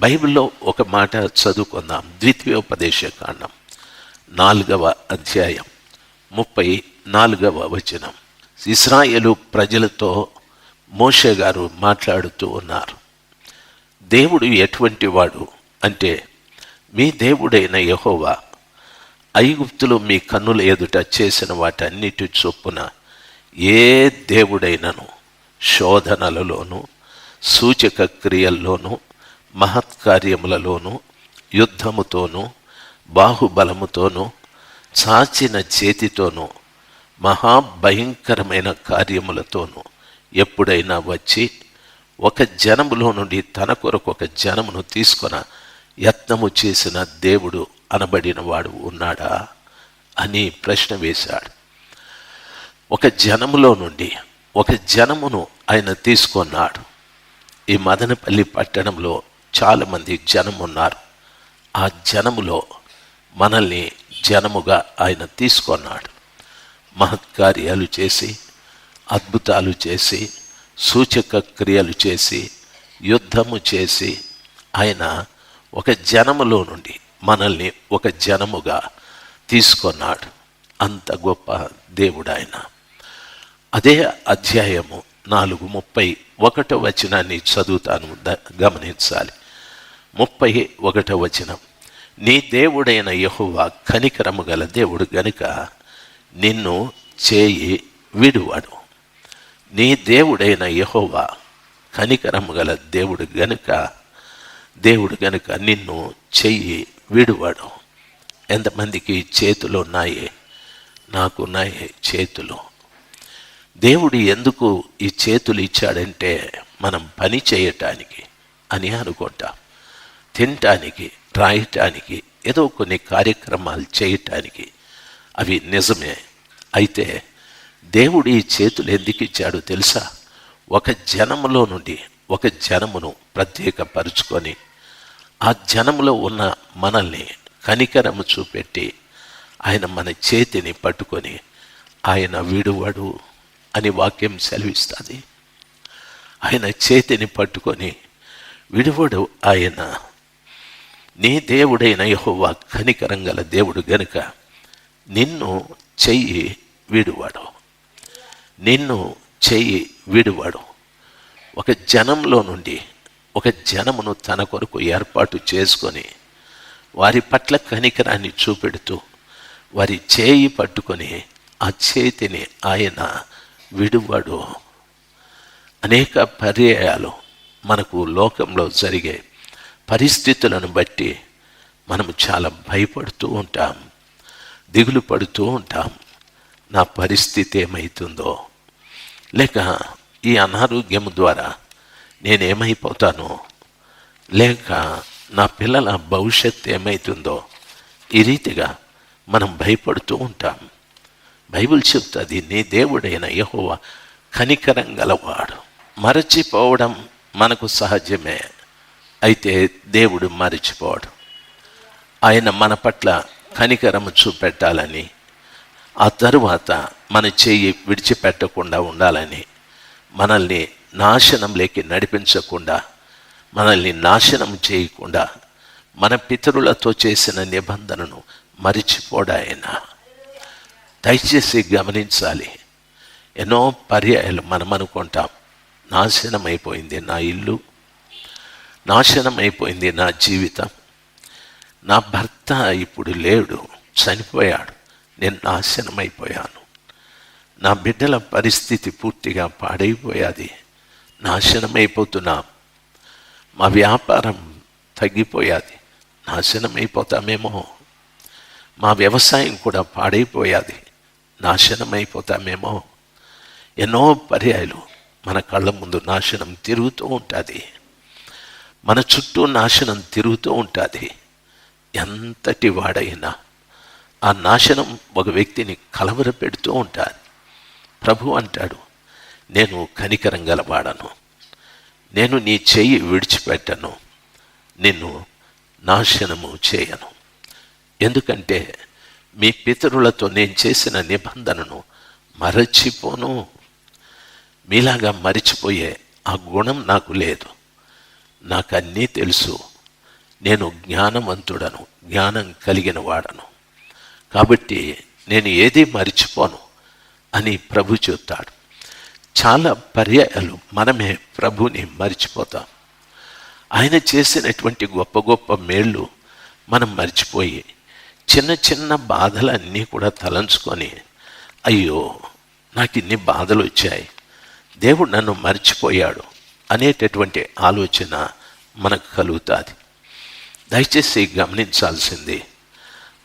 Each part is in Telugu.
బైబిల్లో ఒక మాట చదువుకుందాం. ద్వితీయోపదేశ కాండం. నాలుగవ అధ్యాయం. ముప్పై నాలుగవ వచనం. ఇస్రాయేలు ప్రజలతో మోషే గారు మాట్లాడుతూ ఉన్నారు. దేవుడు ఎటువంటి వాడు అంటే మీ దేవుడైన యహోవా ఐగుప్తులు మీ కన్నుల ఎదుట చేసిన వాటన్నిటి చొప్పున ఏ దేవుడైనను శోధనలలోనూ సూచక క్రియల్లోనూ మహత్కార్యములలోనూ యుద్ధముతోనూ బాహుబలముతోనూ చాచిన చేతితోనూ మహాభయంకరమైన కార్యములతోనూ ఎప్పుడైనా వచ్చి ఒక జనములో నుండి తన కొరకు ఒక జనమును తీసుకొన యత్నము చేసిన దేవుడు అనబడినవాడు ఉన్నాడా అని ప్రశ్న వేశాడు. ఒక జనములో నుండి ఒక జనమును ఆయన తీసుకొన్నాడు. ఈ మదనపల్లి పట్టణంలో చాలామంది జనం ఉన్నారు ఆ జనములో మనల్ని జనముగా ఆయన తీసుకొన్నాడు. మహత్కార్యాలు చేసి అద్భుతాలు చేసి సూచక క్రియలు చేసి యుద్ధము చేసి ఆయన ఒక జనములో నుండి మనల్ని ఒక జనముగా తీసుకొన్నాడు. అంత గొప్ప దేవుడు ఆయన అదే అధ్యాయము నాలుగు ముప్పై ఒకటో వచనాన్ని చదువుతాను గమనించాలి. ముప్పై ఒకటో వచనం. నీ దేవుడైన యెహోవా కనికరము గల దేవుడు గనుక నిన్ను చేయి విడువాడు. నీ దేవుడైన యహోవ కనికరము గల దేవుడు గనుక దేవుడు గనుక నిన్ను చెయ్యి విడువాడు. ఎంతమందికి చేతులు ఉన్నాయి? నాకు ఉన్నాయి చేతులు. దేవుడు ఎందుకు ఈ చేతులు ఇచ్చాడంటే మనం పని చేయటానికి అని అనుకుంటాం. తినటానికి రాయటానికి ఏదో కొన్ని కార్యక్రమాలు చేయటానికి. అవి నిజమే. అయితే దేవుడు ఈ చేతులు ఎందుకు ఇచ్చాడు తెలుసా? ఒక జనములో నుండి ఒక జనమును ప్రత్యేకపరుచుకొని ఆ జనములో ఉన్న మనల్ని కనికరము చూపెట్టి ఆయన మన చేతిని పట్టుకొని ఆయన విడువడు అని వాక్యం సెలవిస్తుంది. ఆయన చేతిని పట్టుకొని విడువడు ఆయన నీ దేవుడైన యహోవా కనికరం గల దేవుడు గనుక నిన్ను చెయ్యి విడువాడు. నిన్ను చెయ్యి విడువాడు. ఒక జనంలో నుండి ఒక జనమును తన కొరకు ఏర్పాటు చేసుకొని వారి పట్ల కనికరాన్ని చూపెడుతూ వారి చేయి పట్టుకొని ఆ చేతిని ఆయన విడువాడు. అనేక పర్యాయాలు మనకు లోకంలో జరిగే పరిస్థితులను బట్టి మనము చాలా భయపడుతూ ఉంటాం దిగులు పడుతూ ఉంటాం. నా పరిస్థితి ఏమవుతుందో లేక ఈ అనారోగ్యం ద్వారా నేనేమైపోతాను? లేక నా పిల్లల భవిష్యత్ ఏమవుతుందో ఈ రీతిగా మనం భయపడుతూ ఉంటాం. బైబిల్ చెప్తుంది నీ దేవుడైన యహోవ కనికరం గలవాడు. మరచిపోవడం మనకు సహజమే. అయితే దేవుడు మరచిపోవడు ఆయన మన పట్ల కనికరము చూపెట్టాలని ఆ తరువాత మన చేయి విడిచిపెట్టకుండా ఉండాలని మనల్ని నాశనంలోకి నడిపించకుండా మనల్ని నాశనం చేయకుండా మన పితరులతో చేసిన నిబంధనను మరిచిపోడాయన. దయచేసి గమనించాలి. ఎన్నో పర్యాయాలు మనం అనుకుంటాం నాశనం అయిపోయింది నా ఇల్లు నాశనం అయిపోయింది నా జీవితం. నా భర్త ఇప్పుడు లేడు చనిపోయాడు. నేను నాశనం అయిపోయాను నా బిడ్డల పరిస్థితి పూర్తిగా పాడైపోయాది. నాశనం అయిపోతున్నాం మా వ్యాపారం తగ్గిపోయాది. నాశనం అయిపోతామేమో మా వ్యవసాయం కూడా పాడైపోయాది. నాశనం అయిపోతామేమో ఎన్నో పర్యాయాలు మన కళ్ళ ముందు నాశనం తిరుగుతూ ఉంటుంది. మన చుట్టూ నాశనం తిరుగుతూ ఉంటుంది. ఎంతటి వాడైనా ఆ నాశనం ఒక వ్యక్తిని కలవర పెడుతూ ఉంటాను ప్రభు అంటాడు నేను కనికరం గలవాడను. నేను నీ చెయ్యి విడిచిపెట్టను. నిన్ను నాశనము చేయను. ఎందుకంటే మీ పితరులతో నేను చేసిన నిబంధనను మరచిపోను. మీలాగా మరిచిపోయే ఆ గుణం నాకు లేదు. నాకు అన్నీ తెలుసు. నేను జ్ఞానవంతుడను జ్ఞానం కలిగిన వాడను. కాబట్టి నేను ఏది మరిచిపోను అని ప్రభు చెప్తాడు చాలా పర్యాయాలు మనమే ప్రభుని మరిచిపోతాం. ఆయన చేసినటువంటి గొప్ప గొప్ప మేళ్ళు మనం మర్చిపోయి చిన్న చిన్న బాధలన్నీ కూడా తలంచుకొని అయ్యో నాకు ఇన్ని బాధలు వచ్చాయి. దేవుడు నన్ను మర్చిపోయాడు. అనేటటువంటి ఆలోచన మనకు కలుగుతుంది. దయచేసి గమనించాల్సింది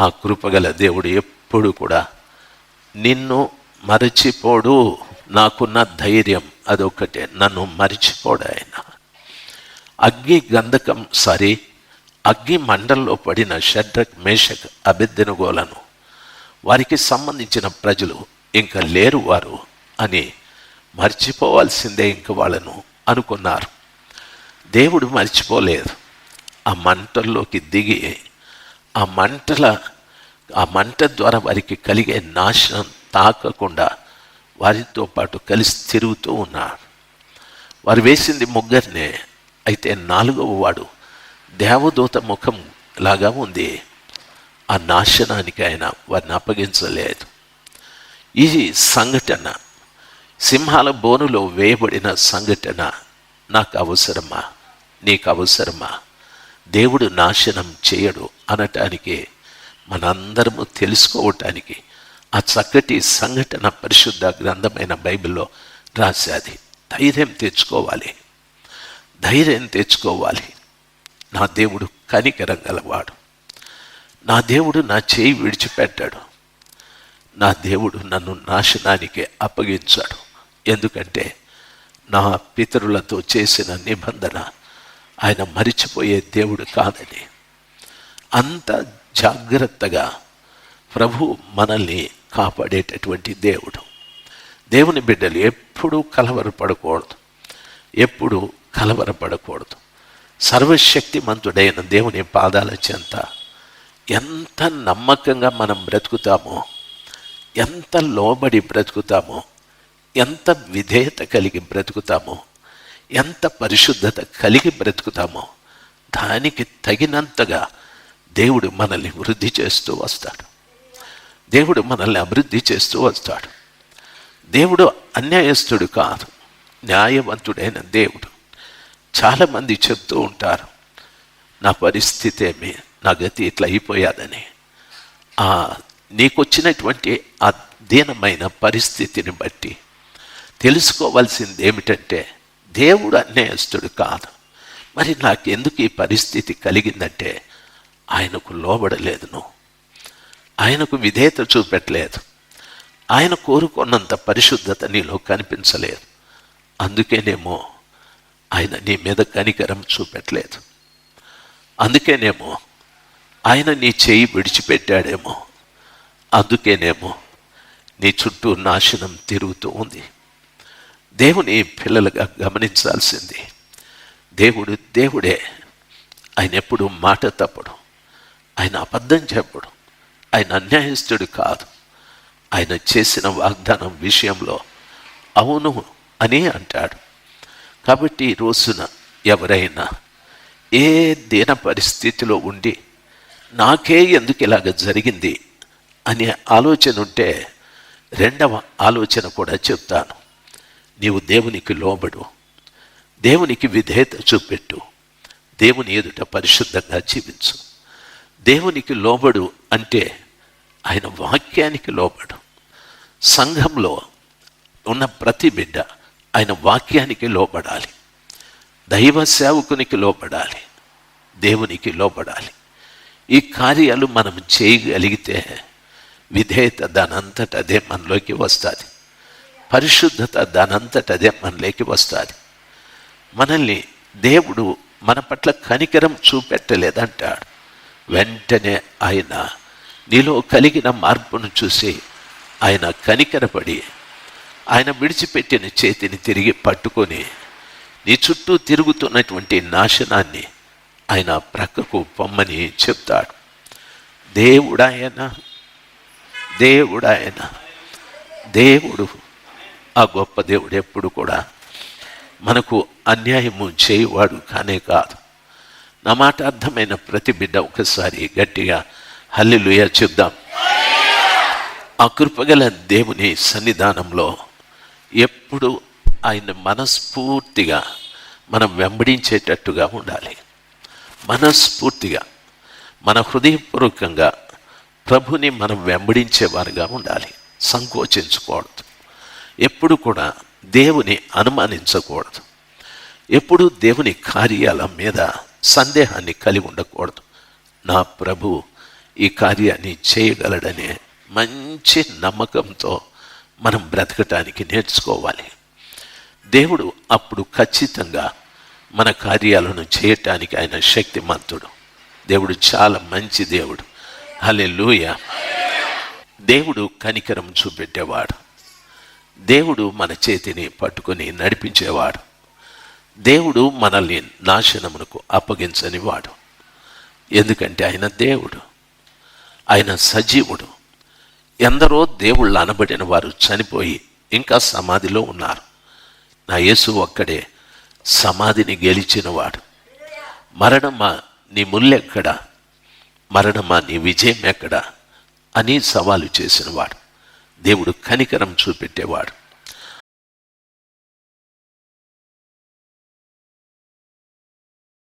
ఆ కృపగల దేవుడు ఎప్పుడు కూడా నిన్ను మరచిపోడు నాకున్న ధైర్యం అదొకటే నన్ను మరిచిపోడు ఆయన. అగ్ని గంధకం సరి అగ్ని మండల్లో పడిన షడ్రక్ మేషక్ అభిద్దెనుగోలను వారికి సంబంధించిన ప్రజలు ఇంకా లేరు వారు అని మర్చిపోవాల్సిందే ఇంక వాళ్ళను. అనుకున్నారు. దేవుడు మర్చిపోలేదు. ఆ మంటల్లోకి దిగి ఆ మంటల ఆ మంట ద్వారా వారికి కలిగే నాశనం తాకకుండా వారితో పాటు కలిసి తిరుగుతూ ఉన్నాడు వారు వేసింది ముగ్గురినే అయితే నాలుగవ వాడు దేవదూత ముఖం లాగా ఉంది. ఆ నాశనానికి ఆయన వారిని అప్పగించలేదు. ఈ సంఘటన సింహాల బోనులో వేయబడిన సంఘటన నాకు అవసరమా? నీకు అవసరమా? దేవుడు నాశనం చేయడు అనటానికి మనందరము తెలుసుకోవటానికి ఆ చక్కటి సంఘటన పరిశుద్ధ గ్రంథమైన బైబిల్లో రాశాది. ధైర్యం తెచ్చుకోవాలి. ధైర్యం తెచ్చుకోవాలి. నా దేవుడు కనికరం గలవాడు. నా దేవుడు నా చేయి విడిచిపెట్టాడు. నా దేవుడు నన్ను నాశనానికి అప్పగించాడు. ఎందుకంటే నా పితరులతో చేసిన నిబంధన ఆయన మరిచిపోయే దేవుడు కాదని అంత జాగ్రత్తగా ప్రభు మనల్ని కాపాడేటటువంటి దేవుడు. దేవుని బిడ్డలు ఎప్పుడూ కలవరపడకూడదు. ఎప్పుడు కలవరపడకూడదు. సర్వశక్తిమంతుడైన దేవుని పాదాల చెంత ఎంత నమ్మకంగా మనం బ్రతుకుతామో ఎంత లోబడి బ్రతుకుతామో ఎంత విధేయత కలిగి బ్రతుకుతామో ఎంత పరిశుద్ధత కలిగి బ్రతుకుతామో దానికి తగినంతగా దేవుడు మనల్ని వృద్ధి చేస్తూ వస్తాడు. దేవుడు మనల్ని అభివృద్ధి చేస్తూ వస్తాడు. దేవుడు అన్యాయస్తుడు కాదు న్యాయవంతుడైన దేవుడు. చాలామంది చెప్తూ ఉంటారు నా పరిస్థితి ఏమి నా గతి ఇట్లా అయిపోయాదని. ఆ నీకొచ్చినటువంటి ఆ దీనమైన పరిస్థితిని బట్టి తెలుసుకోవాల్సింది ఏమిటంటే దేవుడు అన్యాయస్తుడు కాదు. మరి నాకెందుకు ఈ పరిస్థితి కలిగిందంటే ఆయనకు లోబడలేదు నువ్వు. ఆయనకు విధేయత చూపెట్టలేదు. ఆయన కోరుకున్నంత పరిశుద్ధత నీలో కనిపించలేదు. అందుకేనేమో ఆయన నీ మీద కనికరం చూపెట్టలేదు. అందుకేనేమో ఆయన నీ చేయి విడిచిపెట్టాడేమో. అందుకేనేమో నీ చుట్టూ నాశనం తిరుగుతూ ఉంది. దేవుని పిల్లలుగా గమనించాల్సింది. దేవుడు దేవుడే. ఆయన ఎప్పుడు మాట తప్పడు. ఆయన అబద్ధం చెప్పడు. ఆయన అన్యాయస్తుడు కాదు. ఆయన చేసిన వాగ్దానం విషయంలో అవును అని అంటాడు. కాబట్టి ఈ రోజున ఎవరైనా ఏ దీన పరిస్థితిలో ఉండి నాకే ఎందుకు ఇలాగ జరిగింది అనే ఆలోచన ఉంటే రెండవ ఆలోచన కూడా చెప్తాను. నీవు దేవునికి లోబడు. దేవునికి విధేయత చూపెట్టు. దేవుని ఎదుట పరిశుద్ధంగా జీవించు. దేవునికి లోబడు అంటే ఆయన వాక్యానికి లోబడు. సంఘంలో ఉన్న ప్రతి బిడ్డ ఆయన వాక్యానికి లోబడాలి. దైవ సేవకునికి లోబడాలి. దేవునికి లోబడాలి. ఈ కార్యాలు మనం చేయగలిగితే విధేయత దానంతట అదే మనలోకి వస్తుంది. పరిశుద్ధత దానంతట అదే మనలోకి వస్తుంది. మనల్ని దేవుడు మన పట్ల కనికరం చూపెట్టలేదంటాడు. వెంటనే ఆయన నీలో కలిగిన మార్పును చూసి ఆయన కనికరపడి ఆయన విడిచిపెట్టిన చేతిని తిరిగి పట్టుకొని నీ చుట్టూ తిరుగుతున్నటువంటి నాశనాన్ని ఆయన ప్రక్కకు పొమ్మని చెప్తాడు. దేవుడాయన దేవుడాయన దేవుడు ఆ గొప్ప దేవుడు ఎప్పుడు కూడా మనకు అన్యాయము చేయవాడు కానే కాదు. నా మాట అర్థమైన ప్రతి బిడ్డ ఒకసారి గట్టిగా హల్లిలుయ చెప్దాం. ఆ కృపగల దేవుని సన్నిధానంలో ఎప్పుడు ఆయన మనస్ఫూర్తిగా మనం వెంబడించేటట్టుగా ఉండాలి. మనస్ఫూర్తిగా మన హృదయపూర్వకంగా ప్రభుని మనం వెంబడించేవారుగా ఉండాలి. సంకోచించకూడదు. ఎప్పుడు కూడా దేవుని అనుమానించకూడదు. ఎప్పుడు దేవుని కార్యాల మీద సందేహాన్ని కలిగి ఉండకూడదు. నా ప్రభు ఈ కార్యాన్ని చేయగలడనే మంచి నమ్మకంతో మనం బ్రతకటానికి నేర్చుకోవాలి. దేవుడు అప్పుడు ఖచ్చితంగా మన కార్యాలను చేయటానికి ఆయన శక్తిమంతుడు. దేవుడు చాలా మంచి దేవుడు. హలే దేవుడు కనికరం చూపెట్టేవాడు. దేవుడు మన చేతిని పట్టుకొని నడిపించేవాడు. దేవుడు మనల్ని నాశనమునకు అప్పగించనివాడు. ఎందుకంటే ఆయన దేవుడు. ఆయన సజీవుడు. ఎందరో దేవుళ్ళు అనబడిన వారు చనిపోయి ఇంకా సమాధిలో ఉన్నారు. నా యేసు ఒక్కడే సమాధిని గెలిచినవాడు. మరణమా నీ ముల్లెక్కడా? మరణమా నీ విజయం ఎక్కడా అని సవాలు చేసినవాడు. దేవుడు కనికరం చూపెట్టేవాడు.